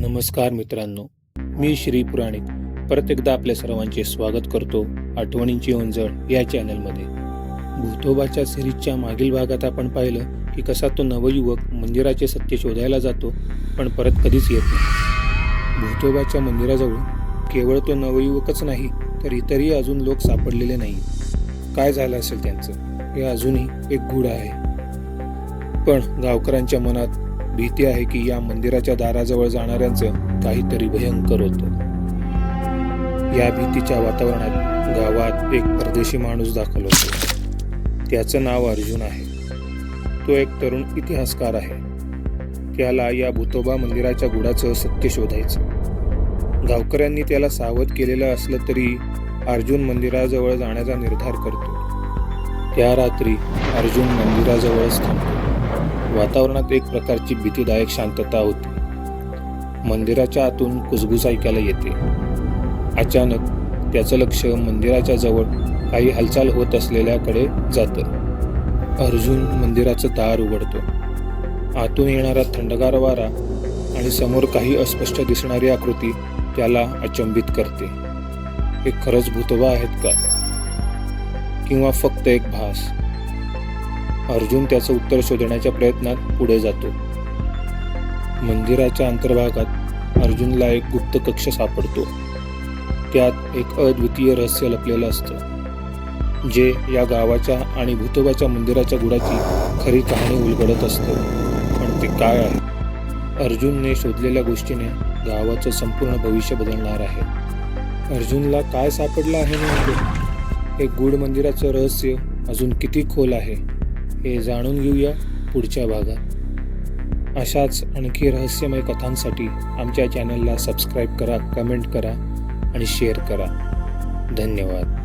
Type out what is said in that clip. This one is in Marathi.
नमस्कार मित्रांनो मी श्री पुराणिक. परत एकदा आपल्या सर्वांचे स्वागत करतो आठवणींची ओंजळ या चॅनलमध्ये. भूतोबाच्या सिरीजच्या मागील भागात आपण पाहिलं की कसा तो नवयुवक मंदिराचे सत्य शोधायला जातो पण परत कधीच येत नाही. भूतोबाच्या मंदिराजवळ केवळ तो नवयुवकच नाही तर इतरही अजून लोक सापडलेले नाही. काय झालं असेल त्यांचं? हे अजूनही एक गूढ आहे. पण गावकऱ्यांच्या मनात भीती आहे की या मंदिराच्या दाराजवळ जाणाऱ्यांचं काहीतरी भयंकर होतं. या भीतीच्या वातावरणात गावात एक परदेशी माणूस दाखल होतो. त्याचं नाव अर्जुन आहे. तो एक तरुण इतिहासकार आहे. त्याला या भूतोबा मंदिराच्या गुडाचं सत्य शोधायचं. गावकऱ्यांनी त्याला सावध केलेलं असलं तरी अर्जुन मंदिराजवळ जाण्याचा निर्धार करतो. त्या रात्री अर्जुन मंदिराजवळच थांबतो. वातावरणात एक प्रकारची भीतीदायक शांतता होती. मंदिराच्या आतून कुजबुज ऐकायला येते. अचानक त्याचं लक्ष मंदिराच्या जवळ काही हालचाल होत असलेल्याकडे जातं. अर्जुन मंदिराचं दार उघडतो. आतून येणारा थंडगार वारा आणि समोर काही अस्पष्ट दिसणारी आकृती त्याला अचंबित करते. हे खरंच भूतोबा आहेत का? किंवा फक्त एक भास? अर्जुन त्याचं उत्तर शोधण्याच्या प्रयत्नात पुढे जातो. मंदिराच्या अंतर्भागात अर्जुनला एक गुप्त कक्ष सापडतो. त्यात एक अद्वितीय रहस्य लपलेलं असतं. जे या गावाच्या आणि भूतोबाच्या मंदिराच्या गुडाची खरी कहाणी उलगडत असतं. पण ते काय आहे? अर्जुनने शोधलेल्या गोष्टीने गावाचं संपूर्ण भविष्य बदलणार आहे. अर्जुनला काय सापडलं आहे म्हणजे हे गूढ मंदिराचं रहस्य अजून किती खोल आहे? हे जाणून घेऊया पुढच्या भागात. अशाच आणखी रहस्यमय कथांसाठी आमच्या चॅनलला सबस्क्राईब करा कमेंट करा आणि शेअर करा. धन्यवाद.